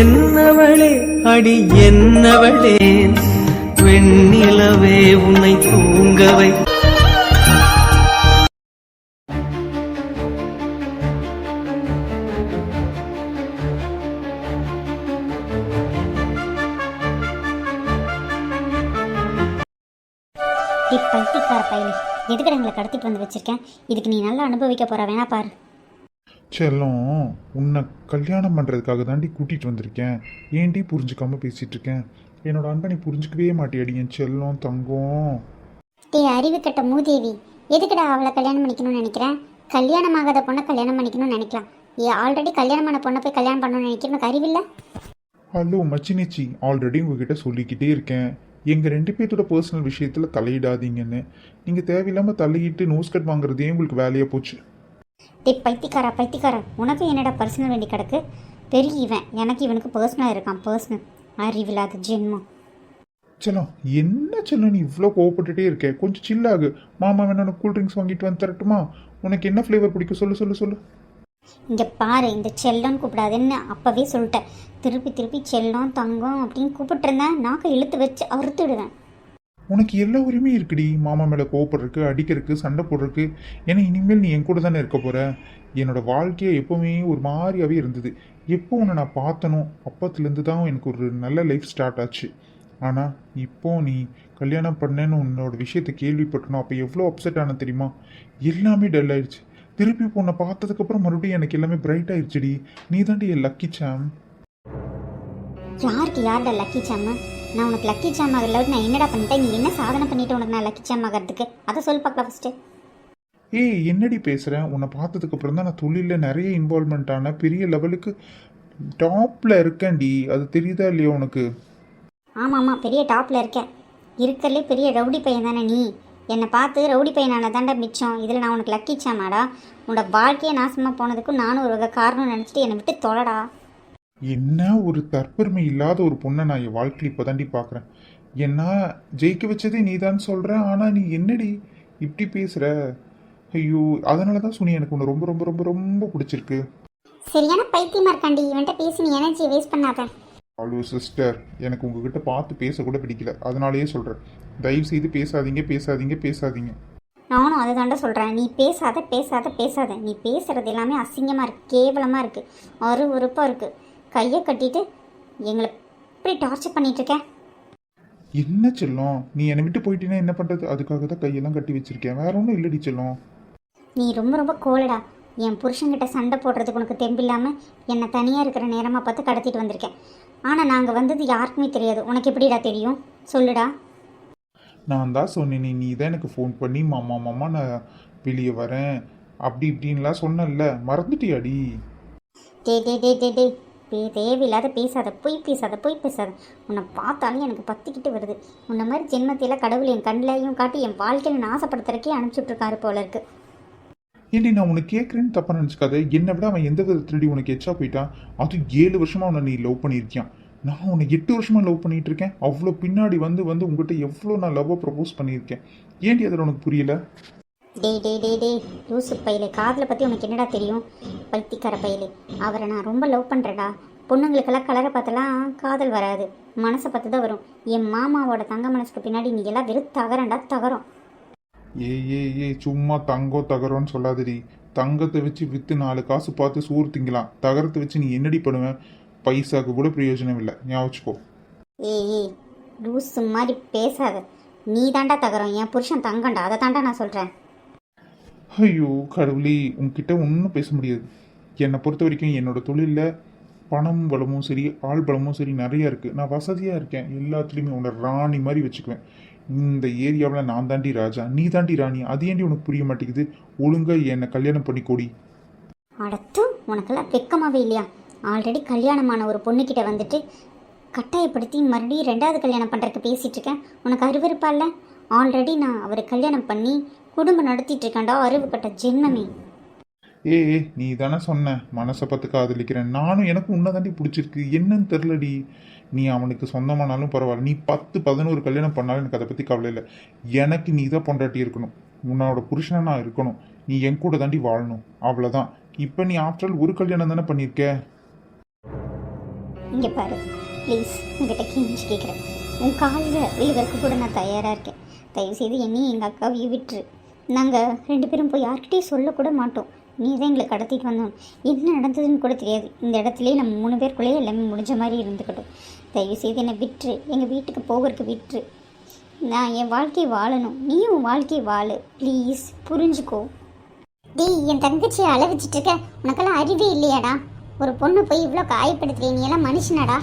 என்னவளே அடி என்னவளே வெண்ணிலவே உன்னை தூங்கவை. டி பைத்தியக்கார பையலி. எதுக்கு எங்களை கடத்திட்டு வந்து வச்சிருக்கேன் இதுக்கு நீ நல்லா அனுபவிக்க போற வேணா பாரு. செல்லம் உன்னை கல்யாணம் பண்ணுறதுக்காக தாண்டி கூட்டிகிட்டு வந்திருக்கேன். ஏன்டி புரிஞ்சுக்காம பேசிகிட்டு இருக்கேன்? என்னோட அன்பை நீ புரிஞ்சுக்கவே மாட்டியாடி என் செல்லம் தங்கம். டே அறிவு கட்ட மூதேவி எதுக்குடா அவளை கல்யாணம் பண்ணிக்கணும்னு நினைக்கிறேன் கல்யாணம் ஆகாத பொண்ணை கல்யாணம் பண்ணிக்கணும்னு நினைக்கலாம். ஏ ஆல்ரெடி கல்யாணமான பொண்ணை போய் கல்யாணம் பண்ணணும்னு நினைக்கிறேன் அறிவில்ல ஹலோ மச்சினிச்சி ஆல்ரெடி உங்ககிட்ட சொல்லிக்கிட்டே இருக்கேன். எங்கள் ரெண்டு பேர்த்தோட பர்சனல் விஷயத்தில் தலையிடாதீங்கன்னு. நீங்கள் தேவையில்லாமல் தலையிட்டு நோஸ் கட் வாங்குறதே உங்களுக்கு வேலையாக போச்சு. டே பைத்தியக்காரா பைத்தியக்காரா. உனக்கு என்னடா பர்சனல் வேண்டி கிடக்கு? பெரிய இவன். எனக்கு இவனுக்கு பர்சனல் இருக்கான். பர்சனல் அறிவில்லாத ஜென்மம். செல்லம் என்ன செல்லம் நீ இவ்வளோ கோவப்பட்டுட்டே இருக்க? கொஞ்சம் சில்லாகு மாமா வேணா உனக்கு கூல் ட்ரிங்க்ஸ் வாங்கிட்டு வந்து தரட்டுமா? உனக்கு என்ன ஃப்ளேவர் பிடிக்கும்? சொல்லு சொல்லு சொல்லு. இங்கே பாரு இந்த செல்லம் கூப்பிடாதுன்னு அப்போவே சொல்லிட்டேன். திருப்பி திருப்பி செல்லம் தங்கம் அப்படின்னு கூப்பிட்டுருந்தேன். நாக்கை இழுத்து வச்சு அறுத்துடுவேன். உனக்கு எல்லா உரிமையும் இருக்குடி. மாமா மேலே கோவப்படுறக்கு அடிக்கிறதுக்கு சண்டை போடுறதுக்கு. ஏன்னா இனிமேல் நீ என் கூட தானே இருக்க போகிற என்னோட வாழ்க்கையை எப்போவுமே ஒரு மாதிரியாகவே இருந்தது. எப்போ உன்னை நான் பார்த்தனோ அப்பத்துலேருந்து தான் எனக்கு ஒரு நல்ல லைஃப் ஸ்டார்ட் ஆச்சு. ஆனால் இப்போ நீ கல்யாணம் பண்ணேன்னு உன்னோட விஷயத்தை கேள்விப்பட்டனோ அப்போ எவ்வளோ அப்செட் ஆன தெரியுமா? எல்லாமே டல் ஆயிடுச்சு. திருப்பி இப்போ உன்னை பார்த்ததுக்கப்புறம் மறுபடியும் எனக்கு எல்லாமே பிரைட் ஆயிடுச்சுடி. நீ தாண்டி என் லக்கி சாம் யாருக்கு யார்டா லக்கி சாம நான் உனக்கு லக்கி சாம் ஆகல நான் என்னடா பண்ணிட்டேன்? நீ என்ன சாதனை பண்ணிட்டு உனக்கு நான் லக்கி சாம் ஆகிறதுக்கு? அதை சொல் பார்க்கலாம் ஃபஸ்ட்டு ஏய் என்னடி பேசுகிறேன் உன்னை பார்த்ததுக்கு அப்புறம் தான் நான் தொழிலில் நிறைய இன்வால்மெண்ட் ஆன பெரிய லெவலுக்கு டாப்பில் இருக்கேன்டி. அது தெரியுதா இல்லையா உனக்கு? ஆமாம் ஆமாம் பெரிய டாப்பில் இருக்கேன். இருக்கிறதுலே பெரிய ரவுடி பையன் தானே நீ. என்னை பார்த்து ரவுடி பையனான தாண்டா மிச்சம். இதில் நான் உனக்கு லக்கி சாமாடா உன்னோட வாழ்க்கையை நாசமாக போனதுக்கும் நானும் ஒரு காரணம் நினச்சிட்டு என்னை விட்டு தொலைடா. என்ன ஒரு தற்பெருமை இல்லாத ஒரு பொண்ணை நான் என் வாழ்க்கையில் இப்போ தாண்டி பார்க்குறேன் என்ன ஜெயிக்க வச்சதே நீ தான் சொல்கிற ஆனால் நீ என்னடி இப்படி பேசுகிற ஐயோ அதனால தான் சுனி எனக்கு உன்னை ரொம்ப ரொம்ப ரொம்ப ரொம்ப பிடிச்சிருக்கு. சரியான பைத்தியமா இருக்காண்டி இவன்கிட்ட பேசி நீ எனர்ஜியை வேஸ்ட் பண்ணாத. ஹலோ சிஸ்டர் எனக்கு உங்ககிட்ட பார்த்து பேசக்கூட பிடிக்கல. அதனாலேயே சொல்கிறேன் தயவு செய்து பேசாதீங்க பேசாதீங்க பேசாதீங்க. நானும் அதை தாண்டா சொல்கிறேன் நீ பேசாத பேசாத பேசாத. நீ பேசுறது எல்லாமே அசிங்கமாக இருக்கு கேவலமாக இருக்குது அருவருப்பாக இருக்குது கையை கட்டிட்டு எங்களை இப்படி டார்ச்சர் பண்ணிட்டு இருக்க? என்ன செல்லம்? நீ என்னை விட்டு போயிட்டீன்னா என்ன பண்ணுறது அதுக்காக தான் கையெல்லாம் கட்டி வச்சிருக்கேன். வேற ஒன்றும் இல்லடி செல்லம். நீ ரொம்ப ரொம்ப கோலடா. என் புருஷன்கிட்ட சண்டை போடுறதுக்கு உனக்கு தெம்பில்லாமல் என்னை தனியாக இருக்கிற நேரமாக பார்த்து கடத்திட்டு வந்திருக்கேன். ஆனால் நாங்கள் வந்தது யாருக்குமே தெரியாது. உனக்கு எப்படிடா தெரியும்? சொல்லுடா. நான் தான் சொன்னேன் நீ தான் எனக்கு ஃபோன் பண்ணி மாமா மாமா நான் வெளியே வரேன். அப்படி இப்படின்லாம் சொன்னேன்ல. மறந்துட்டியாடி? டே டே டே டே டே பே தேவையில்லாத பேசாத பொய் பேசாத பொய் பேசாத. உன்னை பார்த்தாலும் எனக்கு பத்திக்கிட்டு வருது. உன்ன மாதிரி ஜென்மத்தையில் கடவுள் என் கண்ணிலையும் காட்டி என் வாழ்க்கையில் நான் ஆசைப்படுத்துறக்கே அனுப்பிச்சுட்ருக்காரு போல இருக்கு. ஏண்டி நான் உனக்கு கேட்குறேன்னு தப்பா நினச்சிக்காத. என்னை விட அவன் எந்த விதத்துலடி உனக்கு எச்சா போயிட்டான்? அதுவும் ஏழு வருஷமா உன்னை நீ லவ் பண்ணியிருக்கியான் நான் உன்னை எட்டு வருஷமா லவ் பண்ணிட்டு இருக்கேன் அவ்வளோ பின்னாடி வந்து வந்து உங்ககிட்ட எவ்வளோ நான் லவ்வை ப்ரப்போஸ் பண்ணியிருக்கேன். ஏன்டி அதில் உனக்கு புரியல? டே டே டே டே லூசு பையலே காதலை பற்றி உனக்கு என்னடா தெரியும்? பைத்தியக்கார பையலே. அவரை நான் ரொம்ப லவ் பண்ணுறேடா பொண்ணுங்களுக்கெல்லாம் கலரை பார்த்தெல்லாம் காதல் வராது. மனசை பார்த்து தான் வரும். என் மாமாவோட தங்க மனசுக்கு பின்னாடி நீ எல்லாம் வெறும் தகரண்டா தகரம். ஏய் ஏய் ஏய் சும்மா தங்கம் தகரம்னு சொல்லாதடி. தங்கத்தை வச்சு விற்று நாலு காசு பார்த்து சோறு திங்கலாம். தகரத்தை வச்சு நீ என்னடி பண்ணுவேன் பைசாக்கு கூட பிரயோஜனம் இல்லை. ஞாபகம் ஏய் ஏய் லூசு மாதிரி பேசாத. நீ தாண்டா தகரம். என் புருஷன் தங்கண்டா அதை தாண்டா நான் சொல்கிறேன் ஐயோ கடவுளே உங்ககிட்ட ஒன்றும் பேச முடியாது. என்னை பொறுத்த வரைக்கும் என்னோட தொழிலில் பணம் பலமும் சரி ஆள் பலமும் சரி நிறையா இருக்குது நான் வசதியாக இருக்கேன். எல்லாத்துலேயுமே உன்னை ராணி மாதிரி வச்சுக்குவேன். இந்த ஏரியாவில் நான் தாண்டி ராஜா நீ தாண்டி ராணி. அது ஏண்டி உனக்கு புரிய மாட்டேங்குது? ஒழுங்காக என்னை கல்யாணம் பண்ணி கொடி அடுத்து உனக்கெல்லாம் வெக்கமாகவே இல்லையா? ஆல்ரெடி கல்யாணமான ஒரு பொண்ணுக்கிட்ட வந்துட்டு கட்டாயப்படுத்தி மறுபடியும் ரெண்டாவது கல்யாணம் பண்ணுறதுக்கு பேசிகிட்டு இருக்கேன். உனக்கு அறிவிருப்பா இல்லை? ஆல்ரெடி நான் அவரை கல்யாணம் பண்ணி குடும்பம் நடத்திட்டு இருக்கேன்டா அறிவுப்பட்ட ஜென்மமே ஏ நீ தானே சொன்ன மனசை பார்த்து காதலிக்கிறேன் நானும் எனக்கு உன்னை தாண்டி பிடிச்சிருக்கு. என்னன்னு தெரிலடி நீ அவனுக்கு சொந்தமானாலும் பரவாயில்ல. நீ பத்து பதினோரு கல்யாணம் பண்ணாலும் எனக்கு அதை பற்றி கவலை இல்லை. எனக்கு நீ தான் பொண்டாட்டி இருக்கணும். உன்னோட புருஷனை நான் இருக்கணும். நீ என் கூட தாண்டி வாழணும். அவ்வளோதான் இப்போ நீ ஆஃப்டர் ஒரு கல்யாணம் தானே பண்ணியிருக்க? இங்கே பாரு. ப்ளீஸ் உங்ககிட்ட கெஞ்சி கேட்குறேன் உன் காலில் விழுகிறதுக்கு கூட நான் தயாராக இருக்கேன். தயவுசெய்து என்னையும் எங்கள் அக்காவையும் விட்டுரு. நாங்கள் ரெண்டு பேரும் போய் யார்கிட்டையும் சொல்லக்கூட மாட்டோம். நீ தான் எங்களை கடத்திட்டு வந்தோம். என்ன நடந்ததுன்னு கூட தெரியாது. இந்த இடத்துலயே நம்ம மூணு பேருக்குள்ளேயே எல்லாமே முடிஞ்ச மாதிரி இருந்துக்கட்டும். தயவுசெய்து என்னை விட்டுரு. எங்கள் வீட்டுக்கு போகிறதுக்கு விட்டுரு. நான் என் வாழ்க்கையை வாழணும். நீயும் உன் வாழ்க்கையை வாழு. ப்ளீஸ் புரிஞ்சுக்கோ. டேய் என் தங்கச்சியை அழ வச்சிட்டு இருக்க. உனக்கெல்லாம் அறிவே இல்லையாடா? ஒரு பொண்ணை போய் இவ்வளோ காயப்படுத்துறீ. நீ எல்லாம் மனுஷனாடா?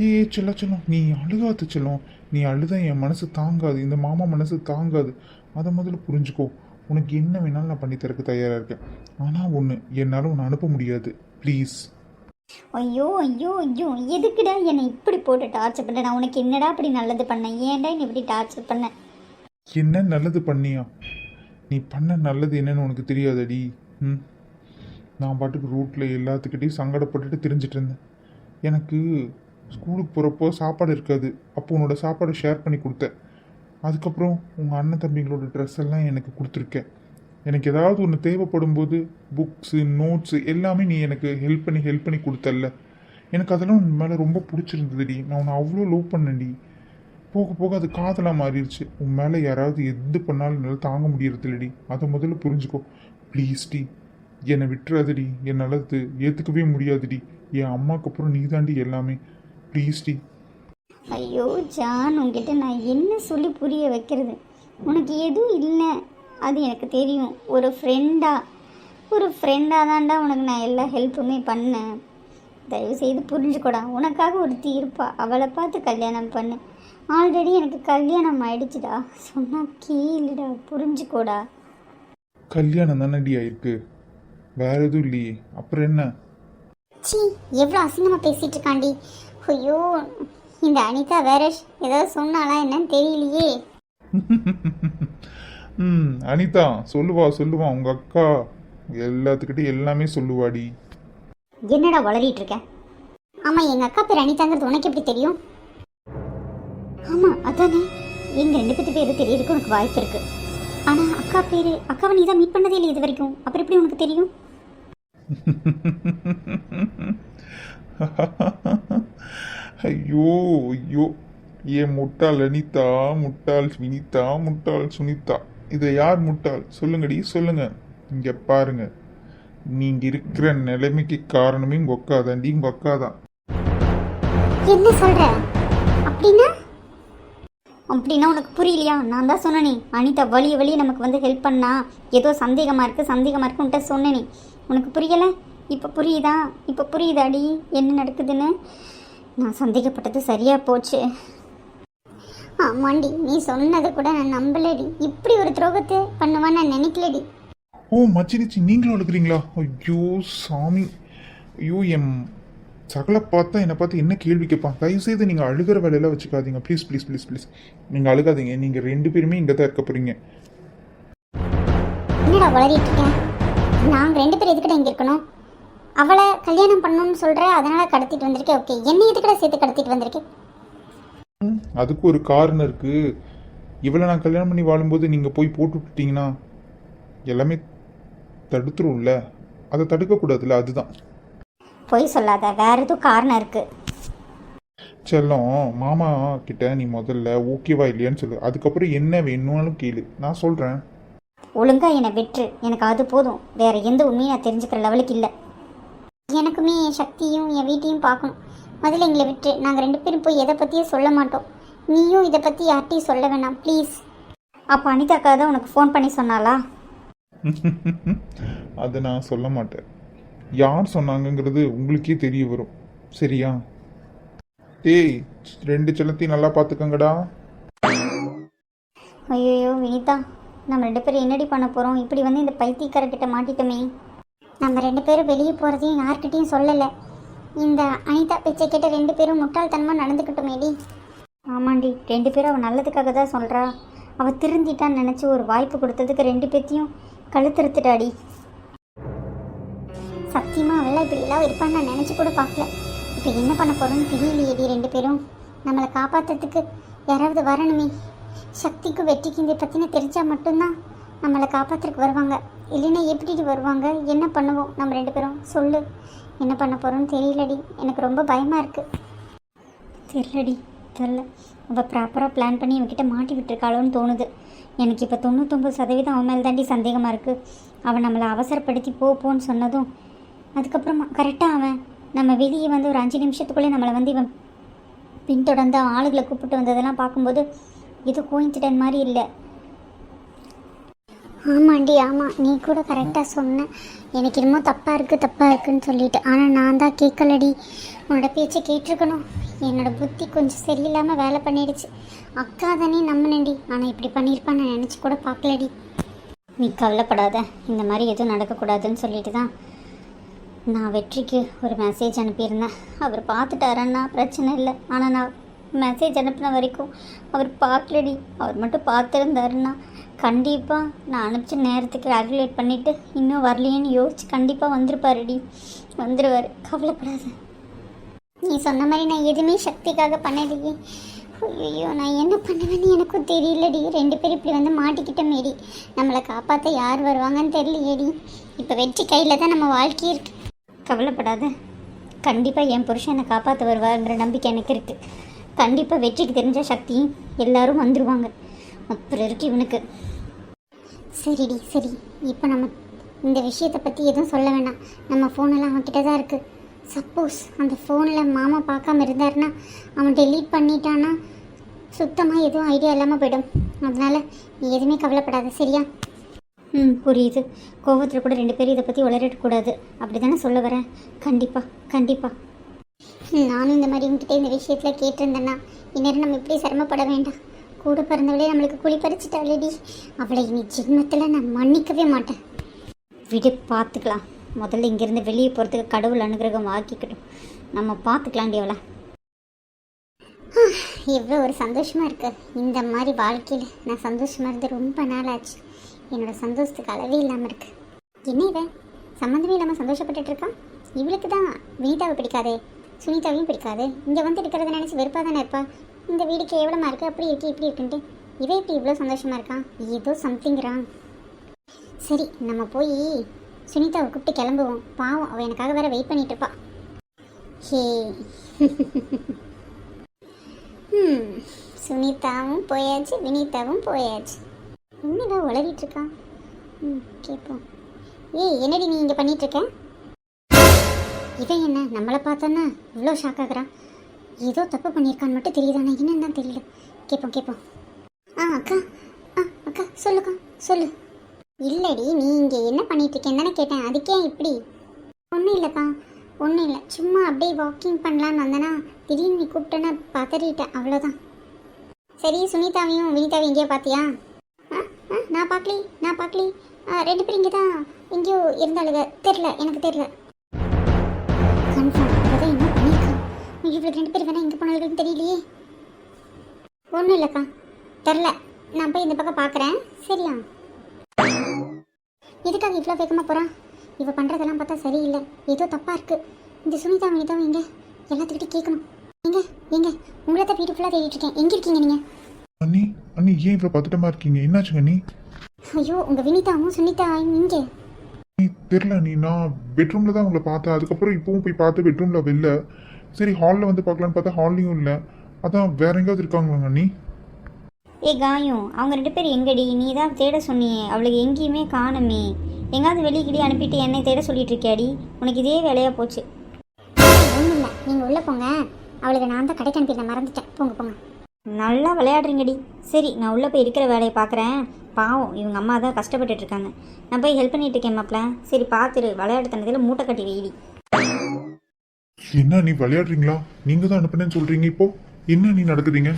ஏ சொல்ல சொல்லும். நீ அழுகாத்து சொல்லும். நீ அழுத என் மனசு தாங்காது. இந்த மாமா மனசு தாங்காது. அதை முதல்ல புரிஞ்சுக்கோ. உனக்கு என்ன வேணாலும் நான் பண்ணி தரக்கு தயாராக இருக்கேன். ஆனால் ஒன்று என்னால் உன்னை அனுப்ப முடியாது. ப்ளீஸ் ஐயோ ஐயோ ஐயோ எதுக்குடா என்னை இப்படி போட்டு டார்ச்சர் பண்ண? நான் உனக்கு என்னடா அப்படி நல்லது பண்ணேன் ஏன்டா என்னை இப்படி டார்ச்சர் பண்ண? என்ன நல்லது பண்ணியா? நீ பண்ண நல்லது என்னன்னு உனக்கு தெரியாதடி. ம்? நான் பாட்டுக்கு ரூட்டில் எல்லாத்துக்கிட்டையும் சங்கடப்பட்டுட்டு திரிஞ்சிட்டு இருந்தேன். எனக்கு ஸ்கூலுக்கு போகிறப்போ சாப்பாடு இருக்காது. அப்போ உன்னோட சாப்பாடை ஷேர் பண்ணி கொடுத்தேன். அதுக்கப்புறம் உங்கள் அண்ணன் தம்பிங்களோட ட்ரெஸ் எல்லாம் எனக்கு கொடுத்துருக்கேன். எனக்கு ஏதாவது ஒன்று தேவைப்படும் போது புக்ஸு நோட்ஸு எல்லாமே நீ எனக்கு ஹெல்ப் பண்ணி ஹெல்ப் பண்ணி கொடுத்தல்ல. எனக்கு அதெல்லாம் உன் மேலே ரொம்ப பிடிச்சிருந்ததுடி. நான் உன்னை அவ்வளோ லவ் பண்ணேன்டி. போக போக அது காதலாக மாறிடுச்சு. உன் மேலே யாராவது எது பண்ணாலும் என்னால் தாங்க முடியறது இல்லடி அதை முதல்ல புரிஞ்சுக்கோ. ப்ளீஸ் டி என்னை விட்டுறாதடி. என்னால் அது ஏற்றுக்கவே முடியாதுடி. என் அம்மாக்கு அப்புறம் நீ தாண்டி எல்லாமே. ப்ளீஸ் டி ஐயோ ஜான் உங்ககிட்ட நான் என்ன சொல்லி புரிய வைக்கிறது? உனக்கு எதுவும் இல்லை. அது எனக்கு தெரியும். ஒரு ஃப்ரெண்டா ஒரு ஃப்ரெண்டாக தான்டா உனக்கு நான் எல்லா ஹெல்ப்புமே பண்ணேன். தயவு செய்து புரிஞ்சுக்கோடா. உனக்காக ஒருத்தி இருப்பா அவளை பார்த்து கல்யாணம் பண்ணு. ஆல்ரெடி எனக்கு கல்யாணம் ஆயிடுச்சுடா. சொன்னா கேளுடா. புரிஞ்சுக்கோடா. கல்யாணம் தானடி ஆயிருக்கு. வேற எதுவும் இல்லையே. அப்புறம் என்ன? சி எவ்வளோ அசிங்கமாக பேசிட்டு இருக்காண்டி ஐயோ இந்த அனிதா வேற ஏதாவது சொன்னாலா என்னன்னு தெரியலையே. ம் அனிதா சொல்லுவா சொல்லுவா உங்கள் அக்கா எல்லாத்துக்கிட்டையும் எல்லாமே சொல்லுவாடி. என்னடா வளரிட்டு இருக்க? ஆமா எங்க அக்கா பேர் அனிதாங்கிறது உனக்கு எப்படி தெரியும்? ஆமா அதானே. எங்க ரெண்டு பேத்து பேரு தெரியறதுக்கு உனக்கு வாய்ப்பு இருக்கு. ஆனா அக்கா பேரு அக்காவை நீ தான் மீட் பண்ணதே இல்லை இது வரைக்கும் அப்புறம் எப்படி உனக்கு தெரியும்? ஐயோ ஐயோ. ஏ முட்டாள் அனிதா முட்டாள் வினிதா முட்டாள் சுனிதா. இதை யார் முட்டாள்? சொல்லுங்கடி சொல்லுங்க. இங்க பாருங்க. நீங்க இருக்கிற நிலைமைக்கு காரணமே உங்க அக்கா தாண்டி உங்க அக்கா தான். என்ன சொல்ற? அப்படின்னா? அப்படின்னா உனக்கு புரியலையா? நான் தான் சொன்னனே. அனிதா வழிய வழிய நமக்கு வந்து ஹெல்ப் பண்ணா. ஏதோ சந்தேகமா இருக்கு சந்தேகமா இருக்கு சொன்னனே. உனக்கு புரியல? இப்போ புரியுதா? இப்போ புரியுதாடி? என்ன நடக்குதுன்னு? நான் சந்தேகப்பட்டது சரியா போச்சு. ஆமாண்டி நீ சொன்னதை கூட நான் நம்பலடி. இப்படி ஒரு துரோகத்தை பண்ணுவான்னு நான் நினைக்கலடி. ஓ மச்சினிச்சி நீங்களும் அழுகுறீங்களா ஐயோ சாமி. ஐயோ என் சகலை பார்த்தா என்னை பார்த்து என்ன கேள்வி கேட்பான்? தயவுசெய்து நீங்கள் அழுகிற வேலையெல்லாம் வச்சுக்காதீங்க. ப்ளீஸ் ப்ளீஸ் ப்ளீஸ் ப்ளீஸ் நீங்கள் அழுகாதீங்க. நீங்கள் ரெண்டு பேருமே இங்கே தான் இருக்க போகிறீங்க என்னடா வளரிட்டு இருக்கேன் நாங்கள் ரெண்டு பேரும் எதுக்கிட்ட இங்கே இருக்கணும்? அவளை கல்யாணம் பண்ணணும்னு சொல்கிற அதனால கடத்திட்டு வந்திருக்கேன் ஓகே என்னை எதுக்கிட்ட சேர்த்து கடத்திட்டு வந்திருக்கேன் அதுக்கு ஒரு காரணம் இருக்குது இவளை நான் கல்யாணம் பண்ணி வாழும்போது நீங்கள் போய் போட்டு விட்டுட்டீங்கன்னா எல்லாமே தடுத்துரும்ல? அதை தடுக்கக்கூடாதுல்ல அதுதான். பொய் சொல்லாத வேற எதுவும் காரணம் இருக்கு. செல்லம் மாமா கிட்ட நீ முதல்ல ஓகேவா இல்லையான்னு சொல்லு. அதுக்கப்புறம் என்ன வேணும்னாலும் கேளு. நான் சொல்கிறேன் ஒழுங்கா என்னை விட்டுரு. எனக்கு அது போதும். வேற எந்த உண்மையும் நான் தெரிஞ்சுக்கிற லெவலுக்கு இல்லை. எனக்குமே என் சக்தியும் என் வீட்டையும் பார்க்கணும் முதல்ல எங்களை விட்டு நாங்கள் ரெண்டு பேரும் போய் எதை பற்றியும் சொல்ல மாட்டோம். நீயும் இதை பற்றி யார்கிட்டையும் சொல்ல வேணாம் ப்ளீஸ் அப்போ அனிதாக்கா தான் உனக்கு ஃபோன் பண்ணி சொன்னாலா அதை நான் சொல்ல மாட்டேன். யார் சொன்னாங்கங்கிறது உங்களுக்கே தெரிய வரும். சரியா? டேய் ரெண்டு செல்லத்தையும் நல்லா பார்த்துக்கங்கடா. ஐயோ வினிதா. நம்ம ரெண்டு பேரும் என்னடி பண்ண போகிறோம் இப்படி வந்து இந்த பைத்தியக்காரர்கிட்ட மாட்டிட்டோமே. நம்ம ரெண்டு பேரும் வெளியே போகிறதையும் யார்கிட்டையும் சொல்லலை. இந்த அனிதா பேச்சை கேட்ட ரெண்டு பேரும் முட்டாள்தனமாக நடந்துக்கிட்டோமேடி ஆமாண்டி ரெண்டு பேரும் அவள் நல்லதுக்காக தான் சொல்கிறா அவள் திருந்திட்டான்னு நினச்சி ஒரு வாய்ப்பு கொடுத்ததுக்கு ரெண்டு பேத்தையும் கழுத்திருத்துட்டாடி சத்தியமாக அவெல்லாம் இப்படி எல்லாம் இருப்பான்னு நான் நினச்சி கூட பார்க்கல. இப்போ என்ன பண்ண போகிறோன்னு தெரியலையேடி ரெண்டு பேரும். நம்மளை காப்பாற்றுறதுக்கு யாராவது வரணுமே. சக்திக்கும் வெற்றிக்கு இதை பற்றின தெரிஞ்சால் மட்டும்தான் நம்மளை காப்பாற்றுறதுக்கு வருவாங்க. இல்லைன்னா எப்படி வருவாங்க? என்ன பண்ணுவோம்? நம்ம ரெண்டு பேரும்? சொல்லு. என்ன பண்ண போகிறோம்னு தெரியலடி. எனக்கு ரொம்ப பயமாக இருக்குது தெரியலடி. தெரில அவள் ப்ராப்பராக பிளான் பண்ணி இவன்கிட்ட மாட்டி விட்டுருக்காளோன்னு தோணுது. எனக்கு இப்போ தொண்ணூத்தொம்பது சதவீதம் அவன் மேலே தாண்டி சந்தேகமாக இருக்குது அவன் நம்மளை அவசரப்படுத்தி போ போன்னு சொன்னதும் அதுக்கப்புறமா கரெக்டாக அவன் நம்ம வெளியே வந்து ஒரு அஞ்சு நிமிஷத்துக்குள்ளே நம்மளை வந்து இவன் பின்தொடர்ந்து ஆளுகளை கூப்பிட்டு வந்ததெல்லாம் பார்க்கும்போது இது கோயின்சிடன் மாதிரி இல்லை. ஆமாண்டி ஆமாம் நீ கூட கரெக்டாக சொன்ன. எனக்கு என்னமோ தப்பாக இருக்குது தப்பாக இருக்குன்னு சொல்லிட்டு. ஆனால் நான் தான் கேட்கலடி. உன்னோட பேச்சை கேட்டிருக்கணும். என்னோட புத்தி கொஞ்சம் சரியில்லாமல் வேலை பண்ணிடுச்சு. அக்கா தானே நம்பினேன்டி. ஆனால் இப்படி பண்ணியிருப்பான்னு நான் நினச்சி கூட பார்க்கலடி. நீ கவலைப்படாத. இந்த மாதிரி எதுவும் நடக்கக்கூடாதுன்னு சொல்லிட்டு தான் நான் வெற்றிக்கு ஒரு மெசேஜ் அனுப்பியிருந்தேன். அவர் பார்த்துட்டாரன்னா பிரச்சனை இல்லை. ஆனால் நான் மெசேஜ் அனுப்பின வரைக்கும் அவர் பார்க்கலடி. அவர் மட்டும் பார்த்துருந்தாருன்னா கண்டிப்பாக நான் அனுப்பிச்ச நேரத்துக்கு கால்குலேட் பண்ணிவிட்டு இன்னும் வரலையேன்னு யோசிச்சு கண்டிப்பாக வந்திருப்பாருடி. வந்துடுவார் கவலைப்படாத. நீ சொன்ன மாதிரி நான் எதுவுமே சக்திக்காக பண்ணலையே. ஐயோ நான் என்ன பண்ணுவேன்னு எனக்கும் தெரியலடி. ரெண்டு பேரும் இப்படி வந்து மாட்டிக்கிட்ட மேடி. நம்மளை காப்பாற்ற யார் வருவாங்கன்னு தெரியலையேடி. இப்போ வெற்றி கையில் தான் நம்ம வாழ்க்கை இருக்கு. கவலைப்படாத. கண்டிப்பாக என் புருஷன் என்னை காப்பாற்ற வருவாருங்கிற நம்பிக்கை எனக்கு இருக்குது கண்டிப்பாக வெற்றிக்கு தெரிஞ்ச சக்தியும் எல்லாரும் வந்துடுவாங்க அப்புறம் இருக்கு இவனுக்கு. சரிடி சரி. இப்போ நம்ம இந்த விஷயத்தை பற்றி எதுவும் சொல்ல வேணாம். நம்ம ஃபோனெல்லாம் அவன்கிட்ட தான் இருக்குது சப்போஸ் அந்த ஃபோனில் மாமா பார்க்காம இருந்தாருன்னா அவன் டெலீட் பண்ணிட்டான்னா சுத்தமாக எதுவும் ஐடியா இல்லாமல் போயிடும். அதனால் நீ எதுவுமே கவலைப்படாத சரியா? ம் புரியுது. கோவத்தில் கூட ரெண்டு பேரும் இதை பற்றி உளரக்கூடாது அப்படி தானே சொல்ல வரேன் கண்டிப்பாக கண்டிப்பாக நானும் இந்த மாதிரி உங்ககிட்ட இந்த விஷயத்தில் கேட்டிருந்தேன்னா இந்நேரம் நம்ம இப்படி சிரமப்பட வேண்டாம். கூட பிறந்தவளே நம்மளுக்கு குழி பறிச்சிட்டாளேடி அவளை இனி ஜென்மத்தில் நான் மன்னிக்கவே மாட்டேன். விடு பார்த்துக்கலாம் முதல்ல இங்கேருந்து வெளியே போகிறதுக்கு கடவுள் அனுகிரகம் ஆக்கிக்கட்டும். நம்ம பார்த்துக்கலாண்டி அவளை. எவ்வளோ ஒரு சந்தோஷமாக இருக்கு. இந்த மாதிரி வாழ்க்கையில் நான் சந்தோஷமாக இருந்து ரொம்ப நாள் ஆச்சு என்னோடய சந்தோஷத்துக்கு அளவே இல்லாமல் இருக்கு. என்ன இவன் சம்மந்தமே இல்லாமல் சந்தோஷப்பட்டுட்டு இருக்கான் இவளுக்கு தான் வினிதாவை பிடிக்காதே. சுனிதாவையும் பிடிக்காது. இங்கே வந்து இருக்கிறத நினச்சி வெறுப்பாக தானே இருப்பா? இந்த வீடு கேவலமாக இருக்குது அப்படி இருக்கு இப்படி இருக்குன்ட்டு. இவன் இப்படி இவ்வளோ சந்தோஷமாக இருக்கான் ஏதோ சம்திங்கிறான் சரி நம்ம போய் சுனிதாவை கூப்பிட்டு கிளம்புவோம். பாவம் அவள் எனக்காக வேற வெயிட் பண்ணிட்டு இருப்பா. ஹே. ம் சுனிதாவும் போயாச்சு வினிதாவும் போயாச்சு. என்னடா உளறிட்டு இருக்கான் ம் கேட்போம் ஏய் என்னடி நீ இங்கே பண்ணிட்டு இருக்க? இவன் என்ன நம்மளை பார்த்தோன்னா இவ்வளோ ஷாக் ஆகுறான் ஏதோ தப்பு பண்ணியிருக்கான்னு மட்டும் தெரியுது ஆனால் என்னன்னு தான் தெரியல. கேட்போம் கேட்போம் ஆ அக்கா. ஆ அக்கா சொல்லுக்கா சொல்லு. இல்லடி நீ இங்கே என்ன பண்ணிட்டு இருக்கேன்னு தானே கேட்டேன். அதுக்கே இப்படி. ஒன்றும் இல்லைக்கா ஒன்றும் இல்லை. சும்மா அப்படியே வாக்கிங் பண்ணலான்னு வந்தேன்னா திடீர்னு நீ கூப்பிட்டேன்னா பதறிட்டேன் அவ்வளோதான் சரி சுனிதாவையும் வினிதாவையும் எங்கேயோ பார்த்தியா? ஆ ஆ நான் பார்க்கலி நான் பார்க்கலி. ஆ ரெண்டு பேரும் இங்கே தான் எங்கேயோ இருந்தாளுங்க. தெரில எனக்கு தெரில இவளுக்கு ரெண்டு பேர் வேணா எங்கே போனாலுன்னு தெரியலையே. ஒன்றும் இல்லைக்கா. தெரில நான் போய் இந்த பக்கம் பார்க்குறேன் சரியா? எதுக்காக இவ்வளோ வேகமாக போகிறான் இவ பண்ணுறதெல்லாம் பார்த்தா சரியில்லை. ஏதோ தப்பாக இருக்குது இந்த சுனிதா வினிதாவும் எங்க எல்லாத்துக்கிட்டையும் கேட்கணும். எங்க? எங்க? உங்களை தான் வீடு ஃபுல்லாக தேடிட்டு இருக்கேன். எங்கே இருக்கீங்க நீங்கள் அண்ணி அண்ணி ஏன் இவ்வளோ பதட்டமா இருக்கீங்க? என்னாச்சுங்க அண்ணி? ஐயோ உங்கள் வினிதாவும் சுனிதாவும் இங்கே. நீ தெரில நீ நான் பெட்ரூமில் தான் உங்களை பார்த்தேன். அதுக்கப்புறம் இப்பவும் போய் பார்த்து பெட்ரூமில் வெளில. சரி ஹாலில் வந்து பார்க்கலான்னு பார்த்தா ஹால்லையும் இல்லை. அதான் வேற எங்கேயாவது இருக்காங்களாங்க அண்ணி ஏ காயும் அவங்க ரெண்டு பேரும் எங்கடி? நீ தான் தேட சொன்னியே. அவளுக்கு எங்கேயுமே காணுமே. எங்காவது வெளியே அனுப்பிட்டு என்னை தேட சொல்லிட்டு இருக்கியாடி? உனக்கு இதே வேலையாக போச்சு. ஒன்றும் இல்லை. நீங்கள் உள்ளே போங்க. அவளுக்கு நான் தான் கடைக்கு அனுப்பி மறந்துட்டேன். போங்க போங்க. நல்லா விளையாடுறீங்கடி. சரி நான் உள்ளே போய் இருக்கிற வேலையை பார்க்குறேன். பாவம் இவங்க அம்மா தான் கஷ்டப்பட்டுட்டு இருக்காங்க. நான் போய் ஹெல்ப் பண்ணிட்டு இருக்கேன் மாப்பிள்ள சரி பார்த்துரு விளையாட்டு தனத்தில் மூட்டை கட்டி வெயிடி என்ன நீ விளையாடுறீங்களா? நீங்கள் தான் அனுப்புனேன்னு சொல்கிறீங்க இப்போ. என்ன நீ நடக்குதுங்க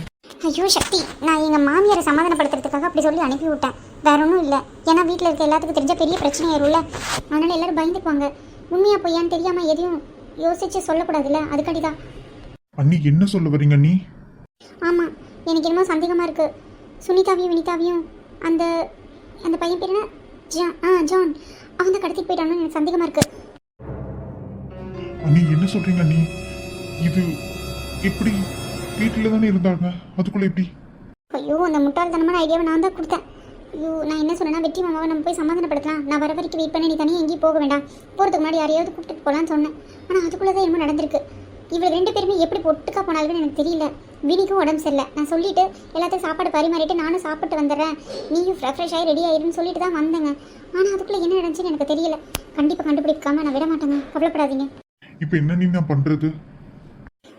ஐயோ சக்தி நான் எங்கள் மாமியாரை சமாதானப்படுத்துறதுக்காக அப்படி சொல்லி அனுப்பி விட்டேன் வேற ஒன்றும் இல்லை. ஏன்னா வீட்டில் இருக்க எல்லாத்துக்கும் தெரிஞ்ச பெரிய பிரச்சனை ஆயிரும்ல அதனால எல்லாரும் பயந்துக்குவாங்க. உண்மையா பொய்யான்னு தெரியாமல் எதையும் யோசிச்சு சொல்லக்கூடாதுல்ல? அதுக்காண்டி தான் அண்ணி என்ன சொல்ல வரீங்க நீ ஆமாம் எனக்கு என்னமோ சந்தேகமாக இருக்குது சுனிதாவையும் வினிதாவையும் அந்த அந்த பையன் பேர் என்ன? ஜான் ஆ ஜான். அவன் தான் கடத்திட்டு போயிட்டான்னு எனக்கு சந்தேகமாக இருக்குது அண்ணி என்ன சொல்றீங்க அண்ணி இது எப்படி வீட்டில் தானே இருந்தாங்க? அதுக்குள்ள எப்படி? ஐயோ அந்த முட்டாள்தனமான ஐடியாவை நான் தான் கொடுத்தேன். ஐயோ நான் என்ன சொன்னேன்னா வெற்றி மாமாவை நம்ம போய் சமாதானப்படுத்தலாம். நான் வர வரைக்கும் வெயிட் பண்ணி நீ தனியாக எங்கேயும் போக வேண்டாம். போகிறதுக்கு முன்னாடி யாரையாவது கூப்பிட்டு போகலான்னு சொன்னேன். ஆனால் அதுக்குள்ளே தான் என்னமோ நடந்திருக்கு. இவள் ரெண்டு பேருமே எப்படி ஒட்டுக்கா போனாலுமே எனக்கு தெரியல. வினிக்கும் உடம்பு சரியில்லை. நான் சொல்லிட்டு எல்லாத்தையும் சாப்பாடு பரிமாறிட்டு நானும் சாப்பிட்டு வந்துடுறேன். நீயும் ஃப்ரெஷ் ஆகி ரெடி ஆயிருன்னு சொல்லிட்டு தான் வந்தேங்க. ஆனால் அதுக்குள்ளே என்ன நடந்துச்சுன்னு எனக்கு தெரியல. கண்டிப்பாக கண்டுபிடிக்காம நான் விட மாட்டேங்க. கவலைப்படாதீங்க. இப்போ என்ன நீ நான் பண்ணுறது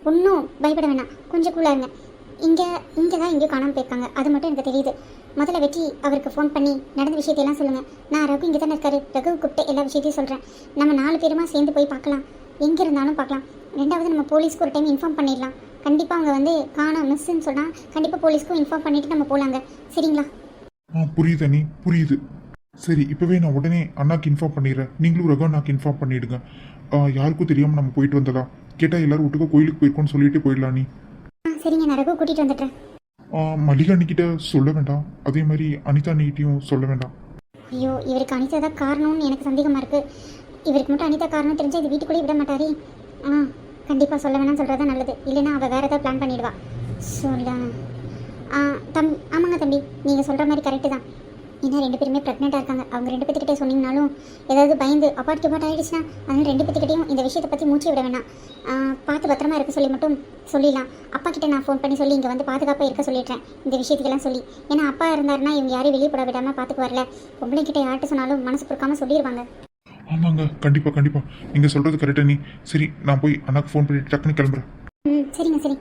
ஒன்றும் பயப்பட வேணாம். கொஞ்சம் கூலாக இருங்க. இங்கே இங்கே தான் எங்கேயோ காணாமல் போயிருக்காங்க. அது மட்டும் எனக்கு தெரியுது. முதல்ல வெற்றி அவருக்கு ஃபோன் பண்ணி நடந்த விஷயத்தையெல்லாம் சொல்லுங்கள் நான் ரகு இங்கே தானே இருக்காரு. ரகு கூப்பிட்டு எல்லா விஷயத்தையும் சொல்கிறேன் நம்ம நாலு பேருமா சேர்ந்து போய் பார்க்கலாம். எங்கே இருந்தாலும் பார்க்கலாம். ரெண்டாவது நம்ம போலீஸ்க்கு ஒரு டைம் இன்ஃபார்ம் பண்ணிடலாம். கண்டிப்பாக அவங்க வந்து காணோம் மிஸ்ஸுன்னு சொன்னால் கண்டிப்பாக போலீஸ்க்கும் இன்ஃபார்ம் பண்ணிவிட்டு நம்ம போகலாங்க சரிங்களா? ஆ புரியுது நீ புரியுது. சரி இப்போவே நான் உடனே அண்ணாக்கு இன்ஃபார்ம் பண்ணிடுறேன். நீங்களும் ரகு அண்ணாக்கு இன்ஃபார்ம் பண்ணிடுங்க. ஆ, யாருக்கும் தெரியாமல் நம்ம போயிட்டு வந்துடலாம் கேட்டால் எல்லாரும் வீட்டுக்கு கோயிலுக்கு போயிருக்கோம்னு சொல்லிட்டு போயிடலாம் நீ? ஆ சரிங்க நான் ரகு கூட்டிகிட்டு வந்துடுறேன். ஆ, மல்லிகா அண்ணிக்கிட்ட சொல்ல வேண்டாம். அதே மாதிரி அனிதா அண்ணிக்கிட்டையும் சொல்ல வேண்டாம். ஐயோ இவருக்கு அனிதா தான் காரணம்னு எனக்கு சந்தேகமாக இருக்குது இவருக்கு மட்டும் அனிதா காரணம் தெரிஞ்சா இது வீட்டுக்குள்ளேயே விட மாட்டாரே. ஆ கண்டிப்பாக சொல்ல வேணாம்னு சொல்கிறது தான் நல்லது. இல்லைன்னா அவள் வேறு ஏதாவது பிளான் பண்ணிடுவா. சொல்ல. ஆ தம் ஆமாங்க தம்பி நீங்கள் சொல்கிற மாதிரி கரெக்டு தான். ஏன்னா ரெண்டு பேருமே ப்ரெக்னெண்ட்டாக இருக்காங்க. அவங்க ரெண்டு பேர்த்துக்கிட்டே சொன்னீங்கனாலும் ஏதாவது பயந்து அப்பாட் கிபாட் ஆகிடுச்சுன்னா அதனால ரெண்டு பேர்த்துக்கிட்டையும் இந்த விஷயத்தை பற்றி மூச்சு விட வேணாம். பார்த்து பத்திரமா இருக்க சொல்லி மட்டும் சொல்லிடலாம். அப்பா கிட்ட நான் ஃபோன் பண்ணி சொல்லி இங்கே வந்து பாதுகாப்பாக இருக்க சொல்லிடுறேன். இந்த விஷயத்துக்கெல்லாம் சொல்லி. ஏன்னா அப்பா இருந்தாருன்னா இவங்க யாரையும் வெளியே போட விடாமல் பார்த்துக்கு வரல. பொம்பளை கிட்ட யார்கிட்ட சொன்னாலும் மனசு பொறுக்காம சொல்லிடுவாங்க. ஆமாங்க. கண்டிப்பாக கண்டிப்பாக நீங்கள் சொல்கிறது கரெக்டாக நீ சரி நான் போய் அண்ணாக்கு ஃபோன் பண்ணிட்டு டக்குன்னு கிளம்புறேன். ம் சரிங்க சரி.